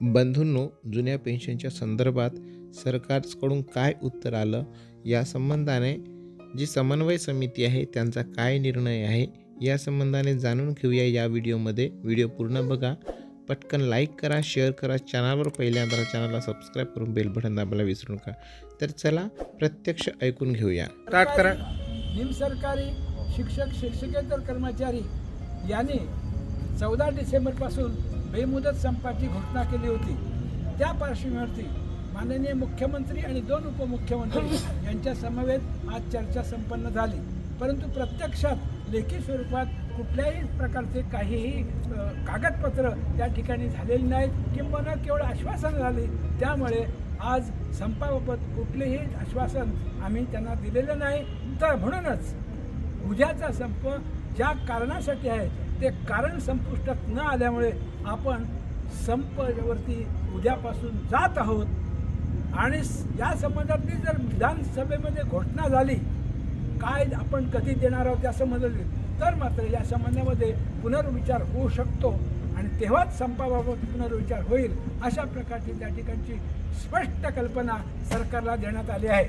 बंधूंनो जुन्या पेन्शनच्या संदर्भात सरकारकडून काय उत्तर आलं? या संबंधाने जी समन्वय समिती आहे त्यांचा काय निर्णय आहे? या संबंधाने जाणून घेऊया या व्हिडिओमध्ये. व्हिडिओ पूर्ण बघा. पटकन लाईक करा शेअर करा. चॅनलवर पहिल्यांदा चॅनलला सबस्क्राईब करून बेल बटन दाबायला विसरू नका. तर चला प्रत्यक्ष ऐकून घेऊया. स्टार्ट करा. निमसरकारी शिक्षक शिक्षकेतर कर्मचारी यांनी चौदा डिसेंबरपासून बेमुदत संपाची घोषणा केली होती. त्या पार्श्वभूमीवरती माननीय मुख्यमंत्री आणि दोन उपमुख्यमंत्री यांच्या समवेत आज चर्चा संपन्न झाली. परंतु प्रत्यक्षात लेखी स्वरूपात कुठल्याही प्रकारचे काहीही कागदपत्र त्या ठिकाणी झालेली नाहीत किंबहुना केवळ आश्वासन झाली त्यामुळे आज संपाबाबत कुठलेही आश्वासन आम्ही त्यांना दिलेलं नाही. तर म्हणूनच उद्याचा संप ज्या कारणासाठी आहे ते कारण संपुष्टात न आल्यामुळे आपण संपवरती उद्यापासून जात आहोत. आणि या संबंधातली जर विधानसभेमध्ये घोषणा झाली काय आपण कधी देणार आहोत या संबंधात तर मात्र या संबंधामध्ये पुनर्विचार होऊ शकतो आणि तेव्हाच संपाबाबत पुनर्विचार होईल अशा प्रकारची त्या ठिकाणची स्पष्ट कल्पना सरकारला देण्यात आली आहे.